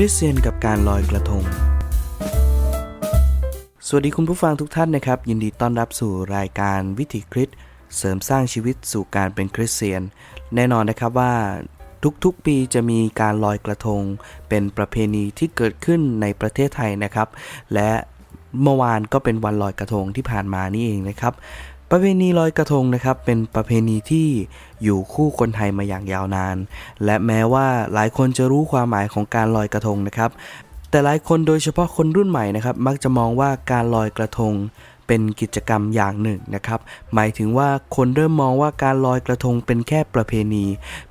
ริสเตียนกับการลอยกระทง สวัสดีคุณผู้ฟังทุกท่านนะครับ ยินดีต้อนรับสู่รายการวิถีคริสต์เสริมสร้างชีวิตสู่การเป็นคริสเตียน แน่นอนนะครับว่าทุกๆปีจะมีการลอยกระทง เป็นประเพณีที่เกิดขึ้นในประเทศไทยนะครับ และเมื่อวานก็เป็นวันลอยกระทงที่ผ่านมานี่เองนะครับ ประเพณีลอยกระทงนะครับเป็นประเพณีที่อยู่คู่คนไทยมาอย่างยาวนาน และแม้ว่าหลายคนจะรู้ความหมายของการลอยกระทงนะครับ แต่หลายคนโดยเฉพาะคนรุ่นใหม่นะครับ มักจะมองว่าการลอยกระทง เป็นกิจกรรมอย่างหนึ่งนะครับ หมายถึงว่าคนเริ่มมองว่าการลอยกระทงเป็นแค่ประเพณี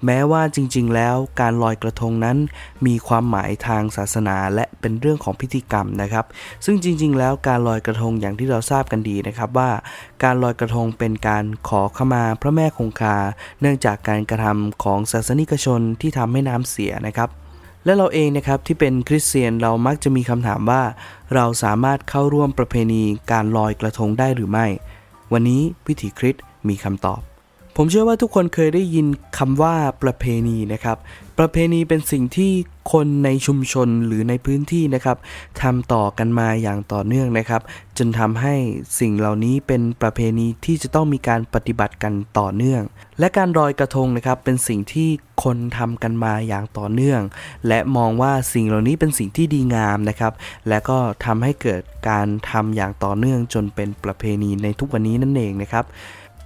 แม้ว่าจริง ๆ แล้วการลอยกระทงนั้น มีความหมายทางศาสนาและเป็นเรื่องของพิธีกรรมนะครับ ซึ่งจริง ๆ แล้วการลอยกระทงอย่างที่เราทราบกันดีนะครับว่า การลอยกระทงเป็นการขอขมาพระแม่คงคา เนื่องจากการกระทำของศาสนิกชนที่ทำให้น้ำเสียนะครับ และเราเองนะครับที่เป็นคริสเตียนเรามักจะมีคำถามว่า เราสามารถเข้าร่วมประเพณีการลอยกระทงได้หรือไม่ วันนี้วิถีคริสต์มีคำตอบ ผมเชื่อว่าทุกคนเคยได้ยินคำว่าประเพณีนะครับ ประเพณีเป็นสิ่งที่คนในชุมชนหรือในพื้นที่นะครับทำต่อกันมาอย่างต่อเนื่องนะครับ จนทำให้สิ่งเหล่านี้เป็นประเพณีที่จะต้องมีการปฏิบัติกันต่อเนื่อง และการลอยกระทงนะครับเป็นสิ่งที่คนทำกันมาอย่างต่อเนื่อง และมองว่าสิ่งเหล่านี้เป็นสิ่งที่ดีงามนะครับ และก็ทำให้เกิดการทำอย่างต่อเนื่องจนเป็นประเพณีในทุกวันนี้นั่นเองนะครับ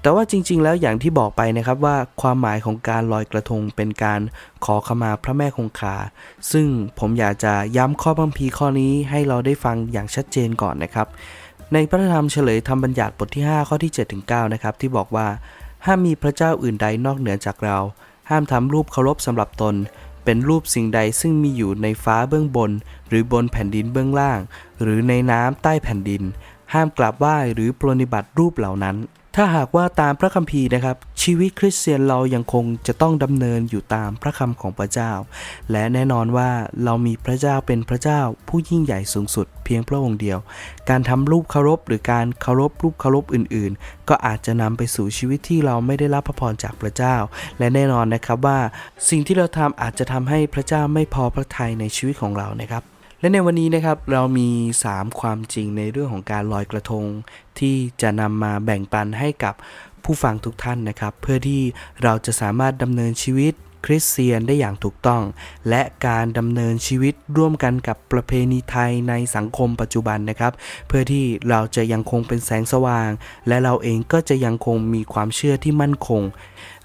แต่ว่าจริง ๆ แล้วอย่างที่บอกไปนะครับว่าความหมายของการลอยกระทงเป็นการขอขมาพระแม่คงคา ซึ่งผมอยากจะย้ำข้อบัมพีข้อนี้ให้เราได้ฟังอย่างชัดเจนก่อนนะครับ ในพระธรรมเฉลยธรรมบัญญัติบทที่ 5 ข้อที่7ถึง9นะครับที่บอกว่า ห้ามมีพระเจ้าอื่นใดนอกเหนือจากเรา ห้ามทำรูปเคารพสำหรับตนเป็นรูปสิ่งใดซึ่งมีอยู่ในฟ้าเบื้องบน หรือบนแผ่นดินเบื้องล่าง หรือในน้ำใต้แผ่นดิน ห้ามกราบไหว้หรือปรนนิบัติรูปเหล่านั้น ถ้าหากว่าตามพระคัมภีร์นะครับ ชีวิตคริสเตียนเรายังคงจะต้องดำเนินอยู่ตามพระคำของพระเจ้า และแน่นอนว่าเรามีพระเจ้าเป็นพระเจ้าผู้ยิ่งใหญ่สูงสุดเพียงพระองค์เดียว การทำรูปเคารพหรือการเคารพรูปเคารพอื่น ๆ ก็อาจจะนำไปสู่ชีวิตที่เราไม่ได้รับพระพรจากพระเจ้า และแน่นอนนะครับว่าสิ่งที่เราทำอาจจะทำให้พระเจ้าไม่พอพระทัยในชีวิตของเรานะครับ และในวันนี้นะครับเรามี 3 ความจริงในเรื่องของการลอยกระทง ที่จะนำมาแบ่งปันให้กับผู้ฟังทุกท่านนะครับ เพื่อที่เราจะสามารถดำเนินชีวิต คริสเตียนได้อย่างถูกต้อง และการดำเนินชีวิตร่วมกันกับประเพณีไทยในสังคมปัจจุบันนะครับ เพื่อที่เราจะยังคงเป็นแสงสว่าง และเราเองก็จะยังคงมีความเชื่อที่มั่นคง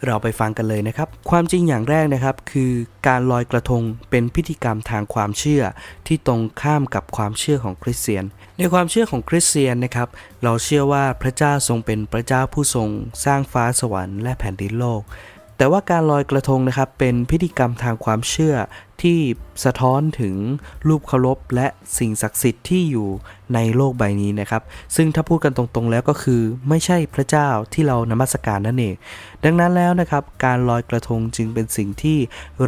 เราไปฟังกันเลยนะครับ ความจริงอย่างแรกนะครับ คือการลอยกระทงเป็นพิธีกรรมทางความเชื่อ ที่ตรงข้ามกับความเชื่อของคริสเตียน ในความเชื่อของคริสเตียนนะครับเราเชื่อว่าพระเจ้าทรงเป็นพระเจ้าผู้ทรง สร้างฟ้าสวรรค์และแผ่นดินโลก แต่ว่าการลอยกระทงนะครับเป็นพิธีกรรมทางความเชื่อที่สะท้อนถึงรูปเคารพและสิ่งศักดิ์สิทธิ์ที่อยู่ในโลกใบนี้นะครับ ซึ่งถ้าพูดกันตรงๆแล้วก็คือ ไม่ใช่พระเจ้าที่เรานมัสการนั่นเอง ดังนั้นแล้วนะครับ การลอยกระทงจึงเป็นสิ่งที่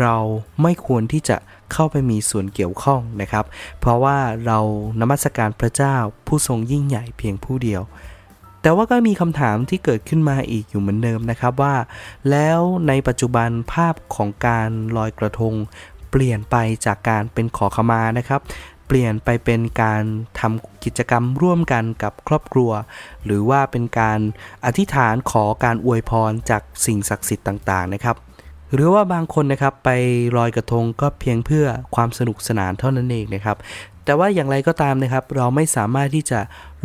เราไม่ควรที่จะเข้าไปมีส่วนเกี่ยวข้องนะครับ เพราะว่าเรานมัสการพระเจ้าผู้ทรงยิ่งใหญ่เพียงผู้เดียว แต่ว่าก็มีคำถามที่เกิดขึ้นมาอีกอยู่เหมือนเดิมนะครับว่า แล้วในปัจจุบันภาพของการลอยกระทง เปลี่ยนไปจากการเป็นขอขมานะครับเปลี่ยนไปเป็นการทำกิจกรรมร่วมกันกับครอบครัว หรือว่าเป็นการอธิษฐานขอการอวยพรจากสิ่งศักดิ์สิทธิ์ต่างๆนะครับ หรือว่าบางคนนะครับไปลอยกระทงก็เพียงเพื่อความสนุกสนานเท่านั้นเองนะครับ แต่ว่าอย่างไรก็ตามนะครับ เราไม่สามารถที่จะ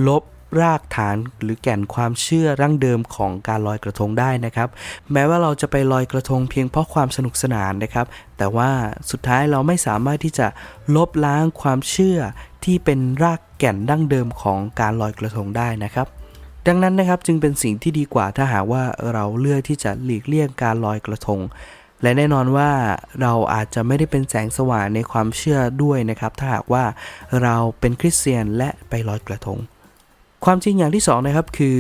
ลบ รากฐานหรือแก่นความเชื่อรั้งเดิมของการลอยกระทงได้นะครับ แม้ว่าเราจะไปลอยกระทงเพียงเพราะความสนุกสนานนะครับ แต่ว่าสุดท้ายเราไม่สามารถที่จะลบล้างความเชื่อที่เป็นรากแก่นดั้งเดิมของการลอยกระทงได้นะครับดังนั้นนะครับจึงเป็นสิ่งที่ดีกว่าถ้าหากว่าเราเลือกที่จะหลีกเลี่ยงการลอยกระทง และแน่นอนว่าเราอาจจะไม่ได้เป็นแสงสว่างในความเชื่อด้วยนะครับ ถ้าหากว่าเราเป็นคริสเตียนและไปลอยกระทง ความจริงอย่างที่สองนะครับคือ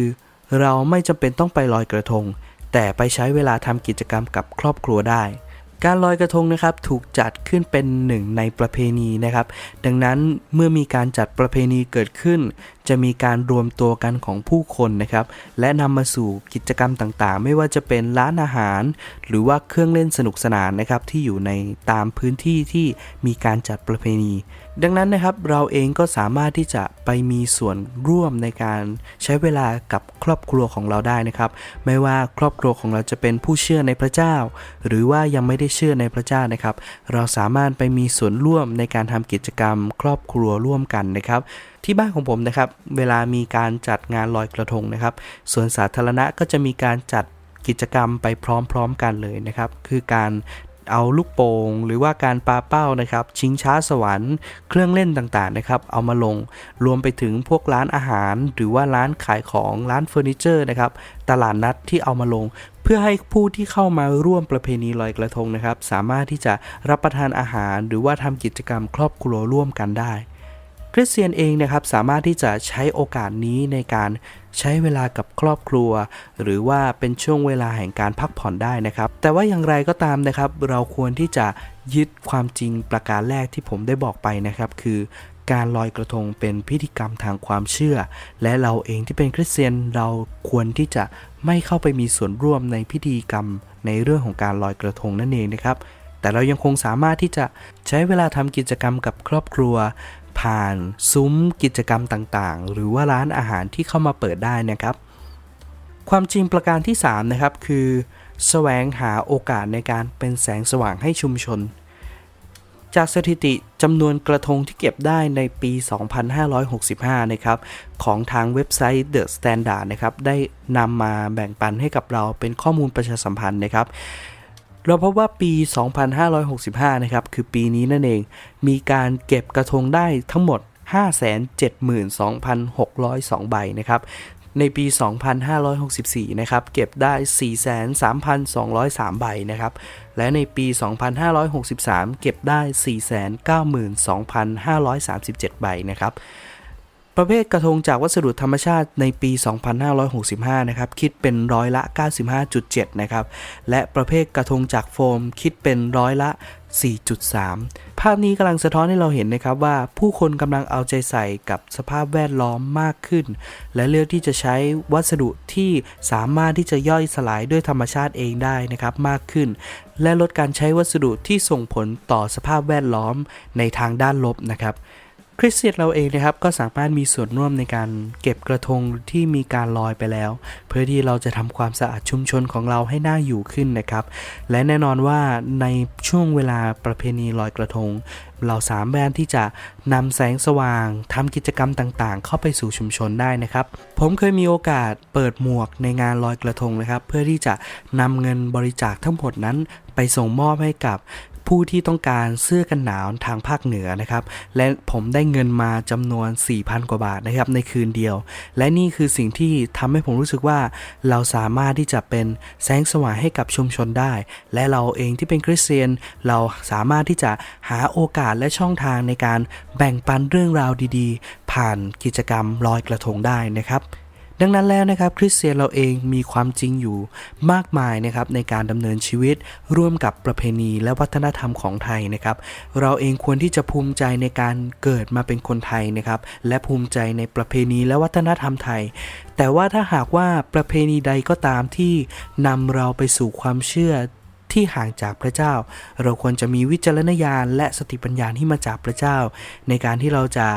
เราไม่จำเป็นต้องไปลอยกระทง แต่ไปใช้เวลาทำกิจกรรมกับครอบครัวได้ การลอยกระทงนะครับถูกจัดขึ้นเป็นหนึ่งในประเพณีนะครับ ดังนั้นเมื่อมีการจัดประเพณีเกิดขึ้น จะมีการรวมตัวกันของผู้คนนะครับ และนำมาสู่กิจกรรมต่างๆ ไม่ว่าจะเป็นร้านอาหาร หรือว่าเครื่องเล่นสนุกสนานนะครับที่อยู่ในตามพื้นที่ที่มีการจัดประเพณี ดังนั้นนะครับเราเองก็สามารถที่จะไปมีส่วนร่วมในการใช้เวลากับครอบครัวของเราได้นะครับ ไม่ว่าครอบครัวของเราจะเป็นผู้เชื่อในพระเจ้า หรือว่ายังไม่ได้เชื่อในพระเจ้านะครับ เราสามารถไปมีส่วนร่วมในการทำกิจกรรม ครอบครัวร่วมกันนะครับ ที่บ้านของผมนะครับ เวลามีการจัดงานลอยกระทงนะครับส่วนสาธารณะก็จะมีการจัดกิจกรรมไปพร้อมๆกันเลยนะครับ คือการเอาลูกโป่งหรือว่าการปาเป้านะครับ ชิงช้าสวรรค์ เครื่องเล่นต่างๆนะครับ เอามาลงรวมไปถึงพวกร้านอาหาร หรือว่าร้านขายของร้านเฟอร์นิเจอร์นะครับ ตลาดนัดที่เอามาลง เพื่อให้ผู้ที่เข้ามาร่วมประเพณีลอยกระทงนะครับ สามารถที่จะรับประทานอาหาร หรือว่าทำกิจกรรมครอบครัวร่วมกันได้ คริสเตียนเองนะครับสามารถที่จะใช้โอกาสนี้ในการใช้เวลากับครอบครัว หรือว่าเป็นช่วงเวลาแห่งการพักผ่อนได้นะครับ แต่ว่าอย่างไรก็ตามนะครับ เราควรที่จะยึดความจริงประการแรกที่ผมได้บอกไปนะครับ คือ การลอยกระทงเป็นพิธีกรรมทางความเชื่อ และเราเองที่เป็นคริสเตียนเราควรที่จะไม่เข้าไปมีส่วนร่วมในพิธีกรรมในเรื่องของการลอยกระทงนั่นเองนะครับ แต่เรายังคงสามารถที่จะใช้เวลาทำกิจกรรมกับครอบครัว ผ่านซุ้มกิจกรรมต่างๆ หรือว่าร้านอาหารที่เข้ามาเปิดได้นะครับ ความจริงประการที่3นะครับคือ แสวงหาโอกาสในการเป็นแสงสว่างให้ชุมชน จากสถิติจำนวนกระทงที่เก็บได้ในปี 2565 นะครับ ของทางเว็บไซต์ The Standard นะครับ ได้นำมาแบ่งปันให้กับเราเป็นข้อมูลประชาสัมพันธ์นะครับ เราพบว่าปี 2565 นะครับ คือปีนี้นั่นเอง มีการเก็บกระทงได้ทั้งหมด572,602 ใบนะครับ ในปี 2564 นะครับ เก็บได้ 43,203 ใบนะครับ และในปี 2563 เก็บได้ 492,537 ใบนะครับ ประเภทกระทงจากวัสดุธรรมชาติในปี 2565 นะครับ คิดเป็นร้อยละ 95.7 นะครับ และประเภทกระทงจากโฟมคิดเป็นร้อยละ 4.3าพนี้กำลังสะท้อนให้เราเห็นนะครับว่าผู้คนกำลังเอาใจใส่กับสภาพแวดล้อมมากขึ้น และเลือกที่จะใช้วัสดุที่สามารถที่จะย่อยสลายด้วยธรรมชาติเองได้นะครับมากขึ้น และลดการใช้วัสดุที่ส่งผลต่อสภาพแวดล้อมในทางด้านลบนะครับ คริสเตียนเราเองนะครับก็สามารถมีส่วนร่วมในการเก็บกระทงที่มีการลอยไปแล้ว เพื่อที่เราจะทำความสะอาดชุมชนของเราให้น่าอยู่ขึ้นนะครับ และแน่นอนว่าในช่วงเวลาประเพณีลอยกระทง เราสามารถที่จะนำแสงสว่างทำกิจกรรมต่างๆ เข้าไปสู่ชุมชนได้นะครับ ผมเคยมีโอกาสเปิดหมวกในงานลอยกระทงนะครับ เพื่อที่จะนำเงินบริจาคทั้งหมดนั้นไปส่งมอบให้กับ ผู้ที่ต้องการเสื้อกันหนาวทางภาคเหนือนะครับ และผมได้เงินมาจำนวน 4,000 กว่าบาทนะครับในคืนเดียว และนี่คือสิ่งที่ทำให้ผมรู้สึกว่า เราสามารถที่จะเป็นแสงสว่างให้กับชุมชนได้ และเราเองที่เป็นคริสเตียน เราสามารถที่จะหาโอกาสและช่องทางในการแบ่งปันเรื่องราวดีๆ ผ่านกิจกรรมลอยกระทงได้นะครับ ดังนั้นแล้วนะครับคริสเตียนเราเองมีความจริงอยู่มากมายนะครับในการดำเนินชีวิตร่วมกับประเพณีและวัฒนธรรมของไทยนะครับเราเองควรที่จะภูมิใจในการเกิดมาเป็นคนไทยนะครับและภูมิใจในประเพณีและวัฒนธรรมไทย แต่ว่าถ้าหากว่าประเพณีใดก็ตามที่นำเราไปสู่ความเชื่อ ที่ห่างจากพระเจ้า เราควรจะมีวิจารณญาณและสติปัญญาที่มาจากพระเจ้า ในการที่เราจะ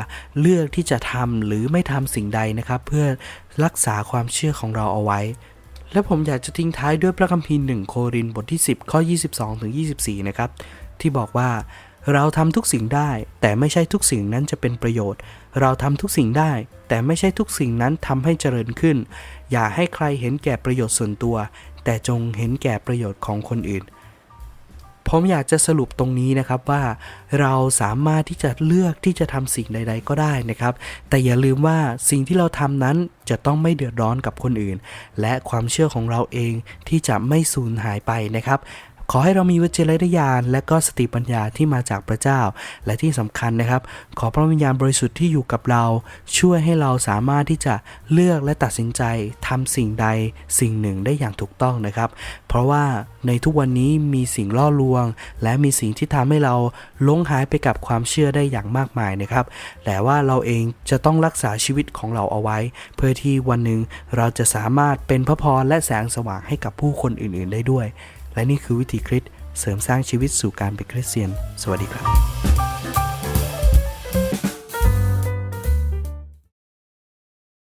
เลือกที่จะทำหรือไม่ทำสิ่งใดนะครับ เพื่อรักษาความเชื่อของเราเอาไว้ และผมอยากจะทิ้งท้ายด้วยพระคัมภีร์หนึ่งโครินบทที่ 10 ข้อ 22ถึง24 นะครับที่บอกว่า เราทำทุกสิ่งได้ แต่ไม่ใช่ทุกสิ่งนั้นจะเป็นประโยชน์ เราทำทุกสิ่งได้ แต่ไม่ใช่ทุกสิ่งนั้นทำให้เจริญขึ้น อย่าให้ใครเห็นแก่ประโยชน์ส่วนตัว แต่จงเห็นแก่ประโยชน์ของคนอื่น ผมอยากจะสรุปตรงนี้นะครับว่า เราสามารถที่จะเลือกที่จะทำสิ่งใด ๆ ก็ได้นะครับ แต่อย่าลืมว่าสิ่งที่เราทำนั้นจะต้องไม่เดือดร้อนกับคนอื่น และความเชื่อของเราเองที่จะไม่สูญหายไปนะครับ ขอให้เรามีวิจารณญาณและก็สติปัญญาที่มาจากพระเจ้า และที่สำคัญนะครับ ขอพระวิญญาณบริสุทธิ์ที่อยู่กับเรา ช่วยให้เราสามารถที่จะเลือกและตัดสินใจทำสิ่งใดสิ่งหนึ่งได้อย่างถูกต้องนะครับ เพราะว่าในทุกวันนี้มีสิ่งล่อลวง และมีสิ่งที่ทำให้เราลงหายไปกับความเชื่อได้อย่างมากมายนะครับ แต่ว่าเราเองจะต้องรักษาชีวิตของเราเอาไว้ เพื่อที่วันหนึ่งเราจะสามารถเป็นพระพรและแสงสว่างให้กับผู้คนอื่นๆได้ด้วย และนี่คือวิธีคริสเสริมสร้างชีวิตสู่การเป็นคริสเตียน สวัสดีครับ